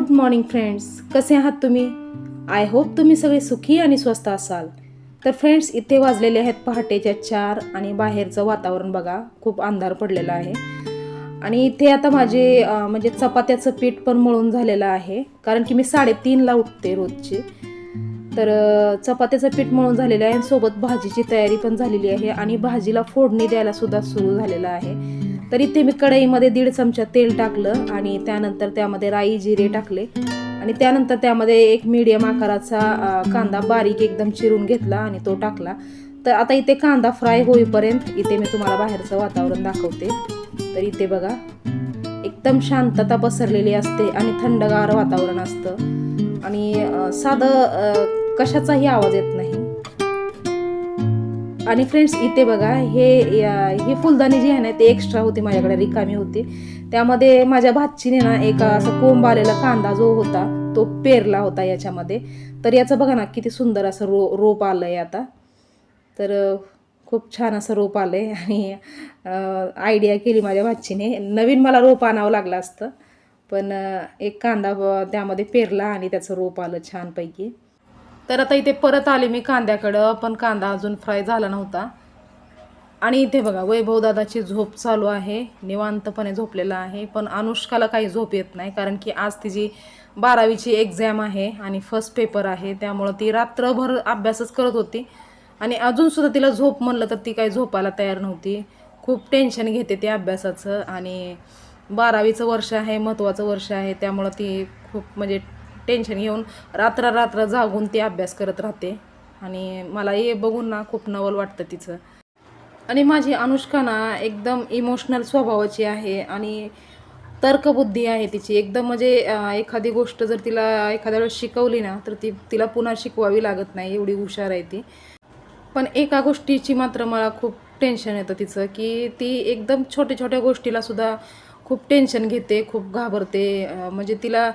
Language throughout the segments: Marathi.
Good morning friends. कसे आहात तुम्ही? आय होप तुम्ही सगळे सुखी आणि स्वस्त असाल. तर फ्रेंड्स इथे वाजलेले आहेत पहाटेच्या चार आणि बाहेरचं वातावरण बघा खूप अंधार पडलेला आहे. आणि इथे आता माझे म्हणजे चपात्याचं पीठ पण मळून झालेलं आहे. कारण की मी साडेतीनला उठते रोजची. तर चपात्याचं पीठ मळून झालेलं आहे आणि सोबत भाजीची तयारी पण झालेली आहे. आणि भाजीला फोडणी द्यायला सुद्धा सुरू झालेलं आहे. तर इथे मी कढईमध्ये दीड चमचा तेल टाकलं आणि त्यानंतर त्यामध्ये राई जिरे टाकले. आणि त्यानंतर त्यामध्ये एक मीडियम आकाराचा कांदा बारीक एकदम चिरून घेतला आणि तो टाकला. तर आता इथे कांदा फ्राय होईपर्यंत इथे मी तुम्हाला बाहेरचं वातावरण दाखवते. तर इथे बघा एकदम शांतता पसरलेली असते आणि थंडगार वातावरण असतं. आणि साधं कशाचाही आवाज येत नाही. आणि फ्रेंड्स इथे बघा हे या- ही फुलदाणी जी आहे ना ते एक्स्ट्रा होती माझ्याकडे रिकामी होती. त्यामध्ये माझ्या भाचीने ना एक असा कोंब आलेला कांदा जो होता तो पेरला होता याच्यामध्ये. तर याचं बघा ना किती सुंदर असं रो रोप आलं आहे आता. तर खूप छान असं रोप आलं आहे आणि आयडिया केली माझ्या भाचीने. नवीन मला रोप आणावं लागलं असतं. पण एक कांदा त्यामध्ये पेरला आणि त्याचं रोप आलं छानपैकी. तर आता इथे परत आले मी कांद्याकडं पण कांदा अजून फ्राय झाला नव्हता. आणि इथे बघा वैभव दादाची झोप चालू आहे. निवांतपणे झोपलेला आहे पण अनुष्काला काही झोप येत नाही कारण की आज तिची बारावीची एक्झाम आहे आणि फर्स्ट पेपर आहे त्यामुळं ती रात्रभर अभ्यासच करत होती. आणि अजूनसुद्धा तिला झोप म्हणलं तर ती काही झोपायला तयार नव्हती. खूप टेन्शन घेते ती अभ्यासाचं आणि बारावीचं वर्ष आहे महत्त्वाचं वर्ष आहे त्यामुळं ती खूप म्हणजे टेन्शन घेऊन रात्र रात्र जागून ती अभ्यास करत राहते. आणि मला हे बघून ना खूप नवल वाटतं तिचं. आणि माझी अनुष्का ना एकदम इमोशनल स्वभावाची आहे आणि तर्कबुद्धी आहे तिची. एकदम म्हणजे एखादी गोष्ट जर तिला एखाद्या वेळेस शिकवली ना तर ती तिला पुन्हा शिकवावी लागत नाही एवढी हुशार आहे ती. पण एका गोष्टीची मात्र मला खूप टेन्शन येतं तिचं की ती एकदम छोट्या छोट्या गोष्टीला सुद्धा खूप टेन्शन घेते खूप घाबरते. म्हणजे तिला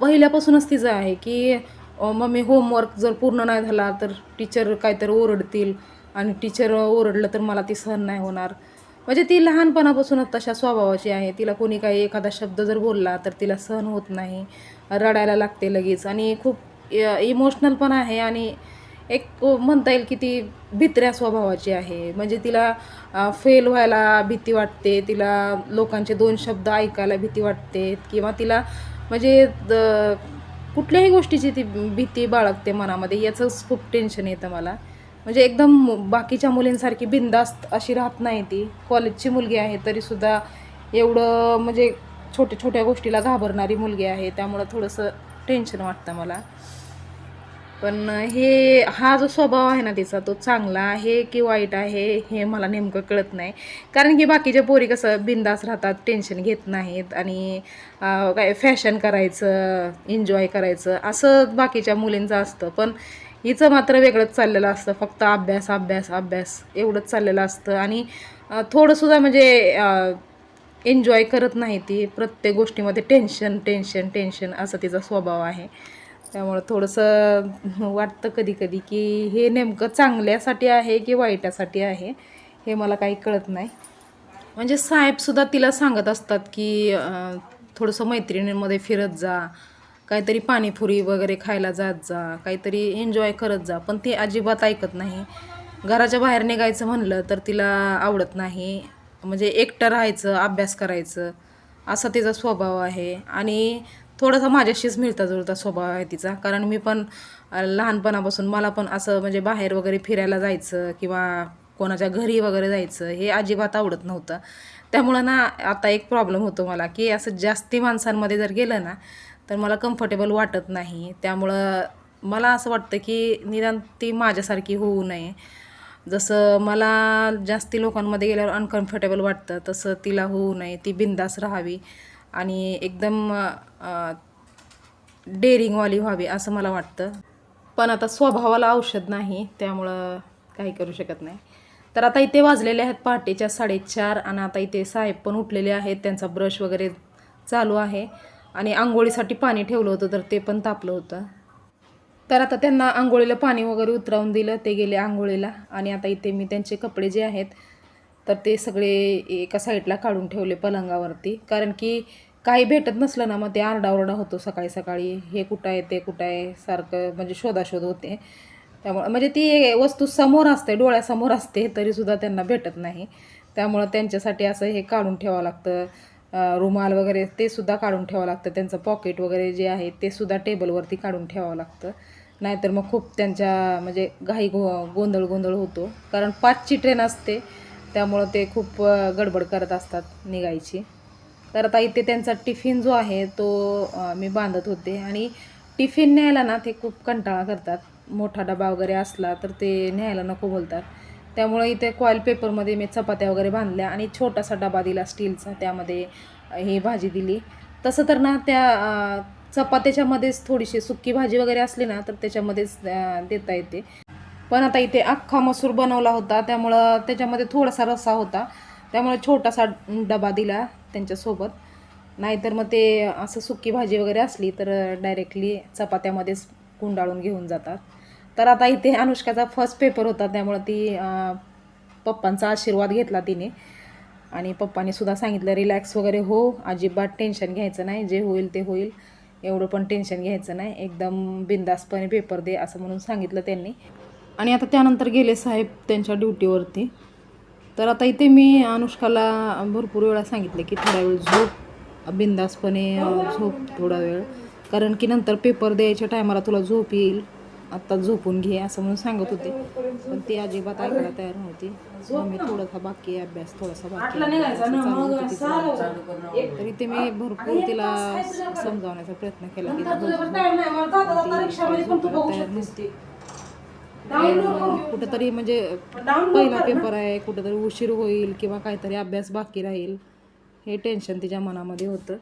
पहिल्यापासूनच तिचं आहे की मम्मी होमवर्क जर पूर्ण नाही झाला तर टीचर काहीतरी ओरडतील आणि टीचर ओरडलं तर मला ती सहन नाही होणार. म्हणजे ती लहानपणापासूनच तशा स्वभावाची आहे. तिला कोणी काही एखादा शब्द जर बोलला तर तिला सहन होत नाही रडायला लागते लगेच आणि खूप इमोशनल पण आहे आणि एक म्हणता येईल की ती भित्र्या स्वभावाची आहे. म्हणजे तिला फेल व्हायला भीती वाटते तिला लोकांचे दोन शब्द ऐकायला भीती वाटते किंवा तिला म्हणजे द- कुठल्याही गोष्टीची ती भीती बाळगते मनामध्ये याचंच खूप टेन्शन येतं मला. म्हणजे एकदम बाकीच्या मुलींसारखी बिंदास्त अशी राहत नाही ती. कॉलेजची मुलगी आहे तरीसुद्धा एवढं म्हणजे छोट्या छोट्या गोष्टीला घाबरणारी मुलगी आहे त्यामुळं थोडंसं टेन्शन वाटतं मला. पण हे हा जो स्वभाव आहे ना तिचा तो चांगला आहे की वाईट आहे हे मला नेमकं कळत नाही. कारण की बाकीच्या पोरी कसं बिंदास राहतात टेन्शन घेत नाहीत आणि काय फॅशन करायचं एन्जॉय करायचं असं बाकीच्या मुलींचं असतं. पण हिचं मात्र वेगळंच चाललेलं असतं फक्त अभ्यास अभ्यास अभ्यास एवढंच चाललेलं असतं. आणि थोडंसुद्धा म्हणजे एन्जॉय करत नाही ती प्रत्येक गोष्टीमध्ये टेन्शन टेन्शन टेन्शन असं तिचा स्वभाव आहे. त्यामुळं थोडंसं वाटतं कधी कधी की हे नेमकं चांगल्यासाठी आहे की वाईटासाठी आहे हे मला काही कळत नाही. म्हणजे साहेबसुद्धा तिला सांगत असतात की थोडंसं मैत्रिणींमध्ये फिरत जा काहीतरी पाणीपुरी वगैरे खायला जात जा काहीतरी एन्जॉय करत जा पण ती अजिबात ऐकत नाही. घराच्या बाहेर निघायचं म्हणलं तर तिला आवडत नाही. म्हणजे एकटं राहायचं अभ्यास करायचं असा तिचा स्वभाव आहे. आणि थोडासा माझ्याशीच मिळता जुळता स्वभाव आहे तिचा. कारण मी पण लहानपणापासून मला पण असं म्हणजे बाहेर वगैरे फिरायला जायचं किंवा कोणाच्या घरी वगैरे जायचं हे अजिबात आवडत नव्हतं. त्यामुळं ना आता एक प्रॉब्लेम होतो मला की असं जास्ती माणसांमध्ये जर गेलं ना तर मला कम्फर्टेबल वाटत नाही. त्यामुळं मला असं वाटतं की निदान ती माझ्यासारखी होऊ नये. जसं मला जास्ती लोकांमध्ये गेल्यावर अनकम्फर्टेबल वाटतं तसं तिला होऊ नये ती बिंदास राहावी. आणि एकदम डेअरिंगवाली व्हावी असं मला वाटतं. पण आता स्वभावाला औषध नाही त्यामुळं काही करू शकत नाही. तर आता इथे वाजलेले आहेत पहाटेच्या साडेचार आणि आता इथे साहेब पण उठलेले आहेत त्यांचा ब्रश वगैरे चालू आहे. आणि आंघोळीसाठी पाणी ठेवलं होतं तर ते पण तापलं होतं. तर आता त्यांना आंघोळीला पाणी वगैरे उतरावून दिलं ते गेले आंघोळीला. आणि आता इथे मी त्यांचे कपडे जे आहेत तर ते सगळे एका साईडला काढून ठेवले पलंगावरती. कारण की काही भेटत नसलं ना मग ते आरडाओरडा होतो सकाळी सकाळी. हे कुठं आहे ते कुठं आहे सारखं म्हणजे शोधाशोध होते. त्यामुळं म्हणजे ती वस्तू समोर असते डोळ्यासमोर असते तरीसुद्धा त्यांना भेटत नाही. त्यामुळं त्यांच्यासाठी असं हे काढून ठेवावं लागतं. रुमाल वगैरे ते सुद्धा काढून ठेवावं लागतं. त्यांचं पॉकेट वगैरे जे आहे ते सुद्धा टेबलवरती काढून ठेवावं लागतं. नाहीतर मग खूप त्यांच्या म्हणजे घाई गो गोंधळ गोंधळ होतो. कारण पाचची ट्रेन असते. त्यामुळं ते खूप गडबड करत असतात निघायची. तर आता इथे त्यांचा टिफिन जो आहे तो मी बांधत होते. आणि टिफिन न्यायला ना ते खूप कंटाळा करतात. मोठा डबा वगैरे असला तर ते न्यायला नको बोलतात. त्यामुळे इथे कॉईल पेपरमध्ये मी चपात्या वगैरे बांधल्या आणि छोटासा डबा दिला स्टीलचा. त्यामध्ये ही भाजी दिली. तसं तर ना त्या चपात्याच्यामध्येच थोडीशी सुक्की भाजी वगैरे असली ना तर त्याच्यामध्येच देता येते. पण आता इथे अख्खा मसूर बनवला होता त्यामुळं त्याच्यामध्ये थोडासा रस्सा होता. त्यामुळे छोटासा डबा दिला त्यांच्यासोबत. नाहीतर मग ते असं सुकी भाजी वगैरे असली तर डायरेक्टली चपात्यामध्येच गुंडाळून घेऊन जातात. तर आता इथे अनुष्काचा फर्स्ट पेपर होता त्यामुळं ती पप्पांचा आशीर्वाद घेतला तिने. आणि पप्पाने सुद्धा सांगितलं रिलॅक्स वगैरे हो अजिबात टेन्शन घ्यायचं नाही जे होईल ते होईल. एवढं पण टेन्शन घ्यायचं नाही. एकदम बिंदासपणे पेपर दे असं म्हणून सांगितलं त्यांनी. आणि आता त्यानंतर गेले साहेब त्यांच्या ड्युटीवरती. तर आता इथे मी अनुष्काला भरपूर वेळा सांगितले की थोडा वेळ झोप बिंदासपणे झोप थोडा वेळ. कारण की नंतर पेपर द्यायच्या टायमाला तुला झोप येईल. आत्ता झोपून घे असं म्हणून सांगत होते. पण ती अजिबात ऐकायला तयार नव्हती. मम्मी थोडासा बाकी अभ्यास थोडासा बाकी. तर इथे मी भरपूर तिला समजावण्याचा प्रयत्न केला की तयार नसते. कुठंतरी म्हणजे पहिला पेपर आहे कुठंतरी उशीर होईल किंवा काहीतरी अभ्यास बाकी राहील. हे टेन्शन तिच्या मनामध्ये होतं.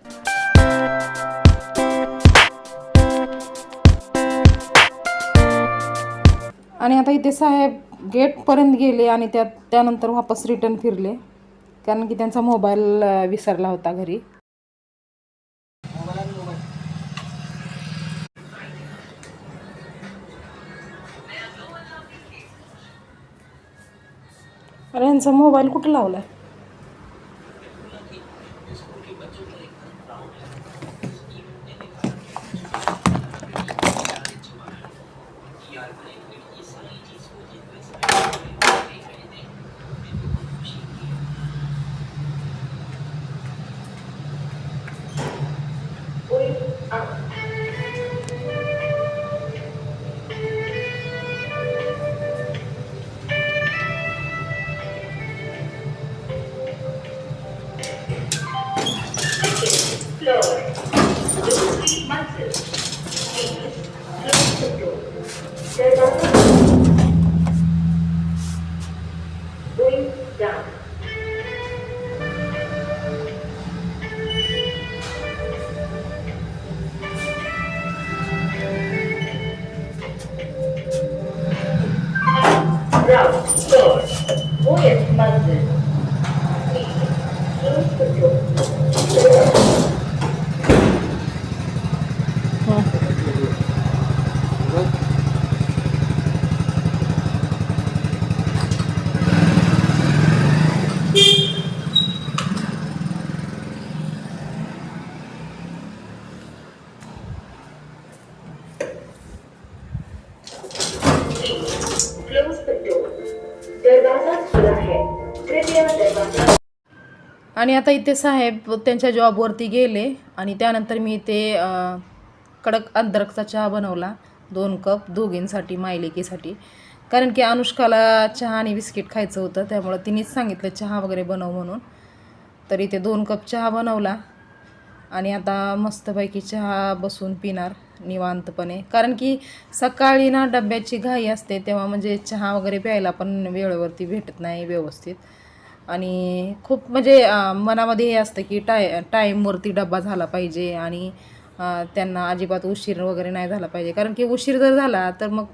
आणि आता इथे साहेब गेटपर्यंत गेले आणि त्या त्यानंतर वापस रिटर्न फिरले. कारण की त्यांचा मोबाईल विसरला होता घरी. अरे यांचा मोबाईल कुठं लावला आहे आणि आता इथे साहेब त्यांच्या जॉबवरती गेले आणि त्यानंतर मी इथे कडक अद्रकचा चहा बनवला. दोन कप दोघींसाठी मायलेकीसाठी. कारण की अनुष्काला चहा आणि बिस्किट खायचं होतं त्यामुळं तिनेच सांगितलं चहा वगैरे बनव म्हणून. तर इथे दोन कप चहा बनवला. आणि आता मस्तपैकी चहा बसून पिणार. निवांतपणे. कारण की सकाळी ना डब्याची घाई असते तेव्हा म्हणजे चहा वगैरे प्यायला पण वेळेवरती भेटत नाही व्यवस्थित. आणि खूप म्हणजे मनामध्ये हे असतं की टाय टाईमवरती डब्बा झाला पाहिजे आणि त्यांना अजिबात उशीर वगैरे नाही झाला पाहिजे. कारण की उशीर जर झाला तर मग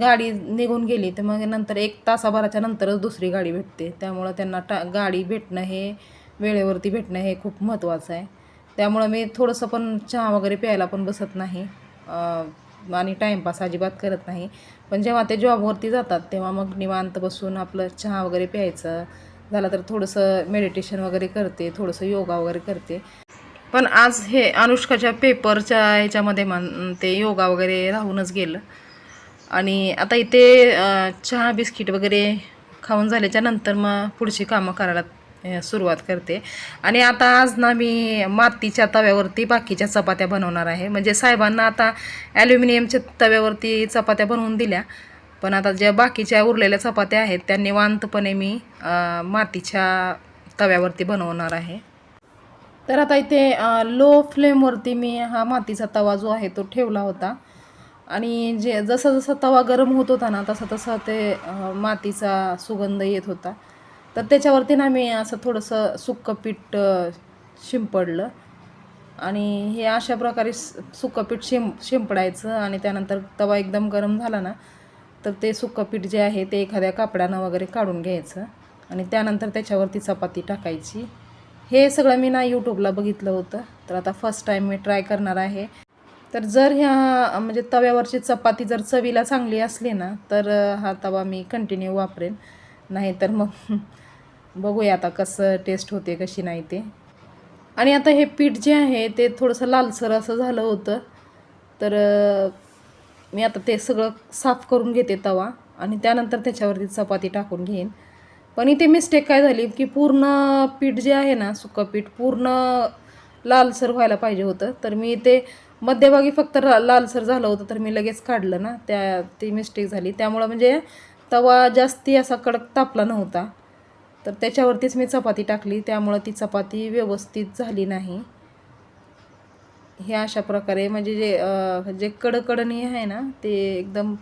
गाडी निघून गेली तर मग नंतर एक तासाभराच्या नंतरच दुसरी गाडी भेटते. त्यामुळं त्यांना टा गाडी भेटणं हे वेळेवरती भेटणं हे खूप महत्त्वाचं आहे. त्यामुळं मी थोडंसं पण चहा वगैरे प्यायला पण बसत नाही. आणि टाईमपास अजिबात करत नाही. पण जेव्हा ते जॉबवरती जातात तेव्हा मग निवांत बसून आपलं चहा वगैरे प्यायचं. झालं तर थोडंसं मेडिटेशन वगैरे करते थोडंसं योगा वगैरे करते. पण आज हे अनुष्काच्या पेपरच्या ह्याच्यामध्ये मन ते योगा वगैरे राहूनच गेलं. आणि आता इथे चहा बिस्किट वगैरे खाऊन झाल्याच्यानंतर मग पुढची कामं करायला सुरुवात करते. आणि आता आज ना मी मातीच्या तव्यावरती बाकीच्या चपात्या बनवणार आहे. म्हणजे साहेबांना आता ॲल्युमिनियमच्या तव्यावरती चपात्या बनवून दिल्या. पण आता ज्या बाकीच्या उरलेल्या चपात्या आहेत त्या निवांतपणे मी मातीच्या तव्यावरती बनवणार आहे. तर आता इथे लो फ्लेमवरती मी हा मातीचा तवा जो आहे तो ठेवला होता. आणि जे जसं जसं तवा गरम होत होता ना तसं तसं ते मातीचा सुगंध येत होता. तर त्याच्यावरती ना मी असं थोडंसं सुक्कं पीठ शिंपडलं. आणि हे अशा प्रकारे स- सुक्कं पीठ शिं शिंपडायचं आणि त्यानंतर तवा एकदम गरम झाला ना तर ते सुक्कं पीठ जे आहे ते एखाद्या कापडानं वगैरे काढून घ्यायचं. आणि त्यानंतर त्याच्यावरती चपाती टाकायची. हे सगळं मी ना यूट्यूबला बघितलं होतं. तर आता फर्स्ट टाईम मी ट्राय करणार आहे. तर जर ह्या म्हणजे तव्यावरची चपाती जर चवीला चांगली असली ना तर हा तवा मी कंटिन्यू वापरेन. नाही तर मग बघूया आता कसं टेस्ट होते कशी नाही ते. आणि आता हे पीठ जे आहे ते थोडंसं लालसर असं झालं होतं. तर मी आता ते सगळं साफ करून घेते तवा आणि त्यानंतर त्याच्यावरती चपाती टाकून घेईन. पण इथे मिस्टेक काय झाली की पूर्ण पीठ जे आहे ना सुकं पीठ पूर्ण लालसर व्हायला पाहिजे होतं. तर मी ते मध्यभागी फक्त लालसर झालं होतं तर मी लगेच काढलं ना. त्या ती मिस्टेक झाली. त्यामुळं म्हणजे तवा जास्ती असा कडक तापला नव्हता. तर त्याच्यावरतीच मी चपाती टाकली. त्यामुळं ती चपाती व्यवस्थित झाली नाही. हे अशा प्रकारे म्हणजे जे जे कडकडणी आहे ना ते एकदम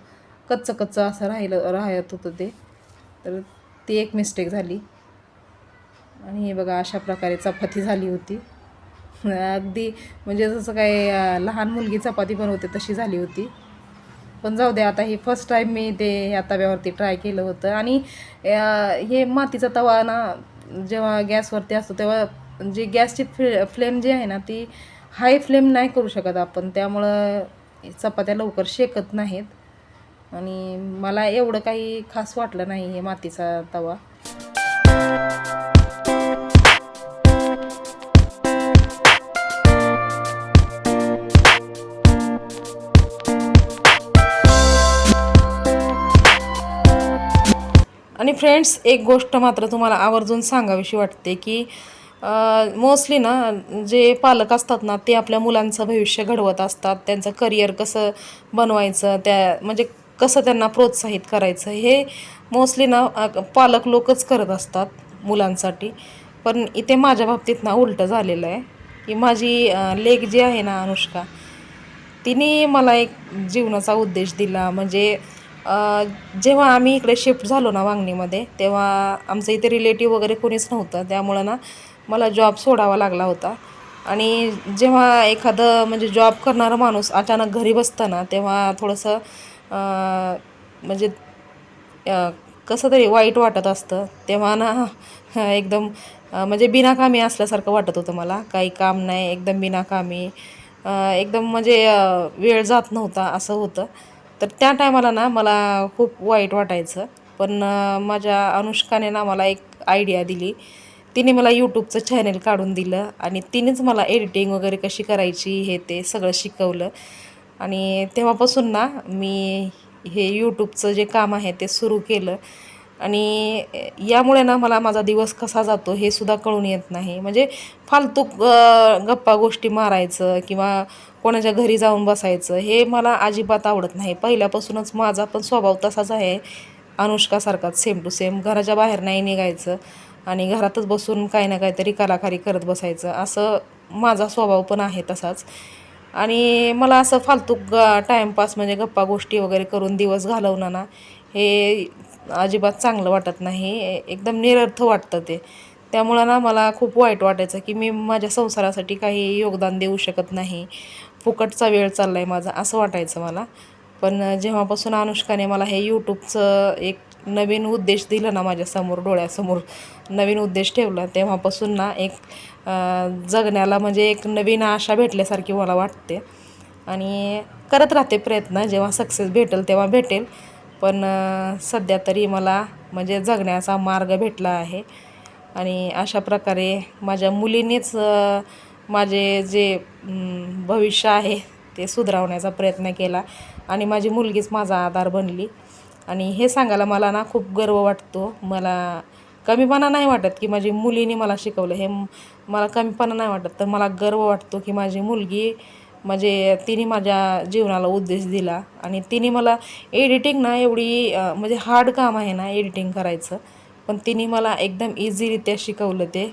कच्चं कच्चं असं राहिलं राहत होतं ते. तर ती एक मिस्टेक झाली. आणि हे बघा अशा प्रकारे चपाती झाली होती. अगदी म्हणजे जसं काय लहान मुलगी चपाती बनवते तशी झाली होती. पण जाऊ दे आता हे फर्स्ट टाईम मी ते ह्या तव्यावरती ट्राय केलं होतं. आणि हे मातीचा तवा ना जेव्हा गॅसवरती असतो तेव्हा जे गॅसची फ्ले फ्लेम जी आहे ना ती हाय फ्लेम नाही करू शकत आपण. त्यामुळं चपात्या लवकर शेकत नाहीत. आणि मला एवढं काही खास वाटलं नाही हे मातीचा तवा. फ्रेंड्स एक गोष्ट मात्र तुम्हाला आवर्जून सांगावीशी वाटते की मोस्टली ना जे पालक असतात ना ते आपल्या मुलांचं भविष्य घडवत असतात. त्यांचं करिअर कसं बनवायचं त्या म्हणजे कसं त्यांना प्रोत्साहित करायचं हे मोस्टली ना पालक लोकच करत असतात मुलांसाठी. पण इथे माझ्या बाबतीत ना उलटं झालेलं आहे की माझी लेख जी आहे ना अनुष्का तिने मला एक जीवनाचा उद्देश दिला. म्हणजे जेव्हा आम्ही इकडे शिफ्ट झालो ना वांगणीमध्ये तेव्हा आमचं इथे रिलेटिव्ह वगैरे कोणीच नव्हतं. त्यामुळं ना मला जॉब सोडावा लागला होता. आणि जेव्हा एखादं म्हणजे जॉब करणारा माणूस अचानक घरी बसताना तेव्हा थोडंसं म्हणजे कसं तरी वाईट वाटत असतं. तेव्हा ना एकदम म्हणजे बिनाकामी असल्यासारखं वाटत होतं मला. काही काम नाही एकदम बिनाकामी. एकदम म्हणजे वेळ जात नव्हता असं होतं. तर त्या टायमाला ना मला खूप वाईट वाटायचं. पण माझ्या अनुष्काने ना मला एक आयडिया दिली. तिने मला यूट्यूबचं चॅनल काढून दिलं आणि तिनेच मला एडिटिंग वगैरे कशी करायची हे ते सगळं शिकवलं. आणि तेव्हापासून ना मी हे यूट्यूबचं जे काम आहे ते सुरू केलं. आणि यामुळे ना मला माझा दिवस कसा जातो हे सुद्धा कळून येत नाही. म्हणजे फालतू गप्पा गोष्टी मारायचं किंवा कोणाच्या घरी जाऊन बसायचं हे मला अजिबात आवडत नाही. पहिल्यापासूनच माझा पण स्वभाव तसाच आहे. अनुष्कासारखाच सेम टू सेम घराच्या बाहेर नाही निघायचं आणि घरातच बसून काही ना काहीतरी कलाकारी करत बसायचं. असं माझा स्वभाव पण आहे तसाच. आणि मला असं फालतू ग टाईमपास म्हणजे गप्पा गोष्टी वगैरे करून दिवस घालवणं ना हे अजिबात चांगलं वाटत नाही. एकदम निरर्थ वाटतं ते. त्यामुळं ना मला खूप वाईट वाटायचं की मी माझ्या संसारासाठी काही योगदान देऊ शकत नाही. फुकटचा वेळ चालला आहे माझा असं वाटायचं मला. पण जेव्हापासून अनुष्काने मला हे यूट्यूबचं एक नवीन उद्देश दिलं ना माझ्यासमोर डोळ्यासमोर नवीन उद्देश ठेवला तेव्हापासून ना एक जगण्याला म्हणजे एक नवीन आशा भेटल्यासारखी मला वाटते. आणि करत राहते प्रयत्न जेव्हा सक्सेस भेटेल तेव्हा भेटेल. पण सध्या तरी मला म्हणजे जगण्याचा मार्ग भेटला आहे. आणि अशा प्रकारे माझ्या मुलीनेच माझे जे भविष्य आहे ते सुधारवण्याचा प्रयत्न केला आणि माझी मुलगीच माझा आधार बनली. आणि हे सांगायला मला ना खूप गर्व वाटतो. मला कमीपणा नाही वाटत की माझी मुलीने मला शिकवलं. हे मला कमीपणा नाही वाटत. तर मला गर्व वाटतो की माझी मुलगी म्हणजे तिने माझ्या जीवनाला उद्देश दिला आणि तिने मला एडिटिंग ना एवढी म्हणजे हार्ड काम आहे ना एडिटिंग करायचं. पण तिने मला एकदम इझीरित्या शिकवलं ते.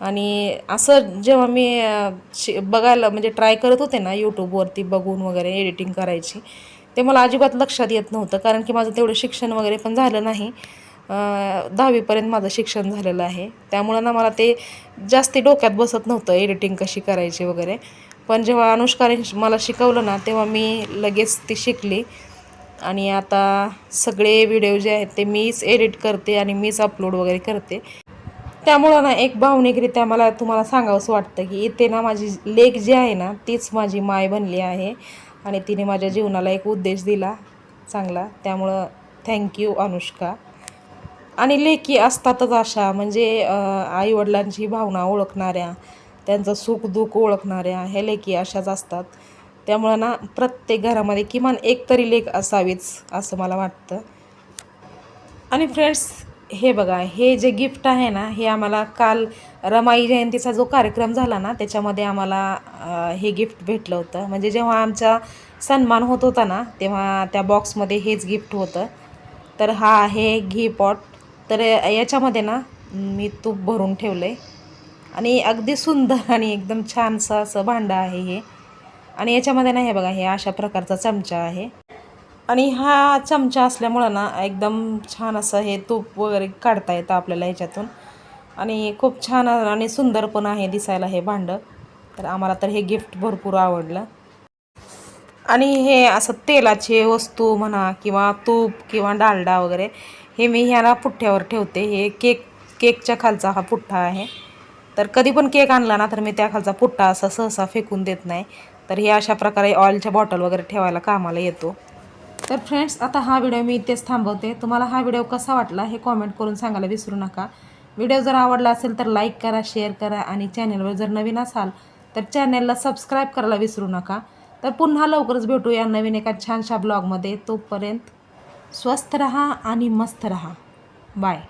आणि असं जेव्हा मी शि बघायला म्हणजे ट्राय करत होते ना यूट्यूबवरती बघून वगैरे एडिटिंग करायची ते मला अजिबात लक्षात येत नव्हतं. कारण की माझं तेवढं शिक्षण वगैरे पण झालं नाही. दहावीपर्यंत माझं शिक्षण झालेलं आहे. त्यामुळं ना मला ते जास्ती डोक्यात बसत नव्हतं एडिटिंग कशी करायची वगैरे. पण जेव्हा अनुष्काने मला शिकवलं ना तेव्हा मी लगेच ती शिकली. आणि आता सगळे व्हिडिओ जे आहेत ते मीच एडिट करते आणि मीच अपलोड वगैरे करते. त्यामुळं ना एक भावनिकरित्या मला तुम्हाला सांगावंसं वाटतं की इथे ना माझी लेख जी आहे ना तीच माझी माय बनली आहे. आणि तिने माझ्या जीवनाला एक उद्देश दिला चांगला. त्यामुळं थँक्यू अनुष्का. आणि लेखी असतातच अशा म्हणजे आईवडिलांची भावना ओळखणाऱ्या त्यांचं सुख दुःख ओळखणाऱ्या ह्या लेखी अशाच असतात. त्यामुळं ना प्रत्येक घरामध्ये किमान एक तरी लेख असावीच असं मला वाटतं. आणि फ्रेंड्स हे बघा हे जे गिफ्ट आहे ना हे आम्हाला काल रमाई जयंतीचा जो कार्यक्रम झाला ना त्याच्यामध्ये आम्हाला हे गिफ्ट भेटलं होतं. म्हणजे जेव्हा आमचा सन्मान होत होता ना तेव्हा त्या बॉक्समध्ये हेच गिफ्ट होतं. तर हा आहे घी पॉट. तर याच्यामध्ये ना मी तूप भरून ठेवलं आहे आणि अगदी सुंदर आणि एकदम छानसं असं भांडं आहे हे. आणि याच्यामध्ये ना हे बघा हे अशा प्रकारचा चमचा आहे. आणि हा चमचा असल्यामुळं ना एकदम छान असं हे तूप वगैरे काढता येतं आपल्याला ह्याच्यातून आणि खूप छान आणि सुंदर पण आहे दिसायला हे भांडं. तर आम्हाला तर हे गिफ्ट भरपूर आवडलं. आणि हे असं तेलाचे वस्तू म्हणा किंवा तूप किंवा डालडा वगैरे हे मी ह्याला पुठ्ठ्यावर ठेवते. हे केक केकच्या खालचा हा पुठ्ठा आहे. तर कधी पण केक आणला ना तर मी त्याखालचा पुट्टा असा सहसा फेकून देत नाही. तर हे अशा प्रकारे ऑइलच्या बॉटल वगैरे ठेवायला कामाला येतो. तर फ्रेंड्स आता हा व्हिडिओ मी इथेच थांबवते. तुम्हाला हा व्हिडिओ कसा वाटला हे कॉमेंट करून सांगायला विसरू नका. व्हिडिओ जर आवडला असेल तर लाईक करा शेअर करा आणि चॅनलवर जर नवीन असाल तर चॅनलला सबस्क्राईब करायला विसरू नका. तर पुन्हा लवकरच भेटूया नवीन एका छानशा ब्लॉगमध्ये तोपर्यंत स्वस्थ रहा आणि मस्त रहा. बाय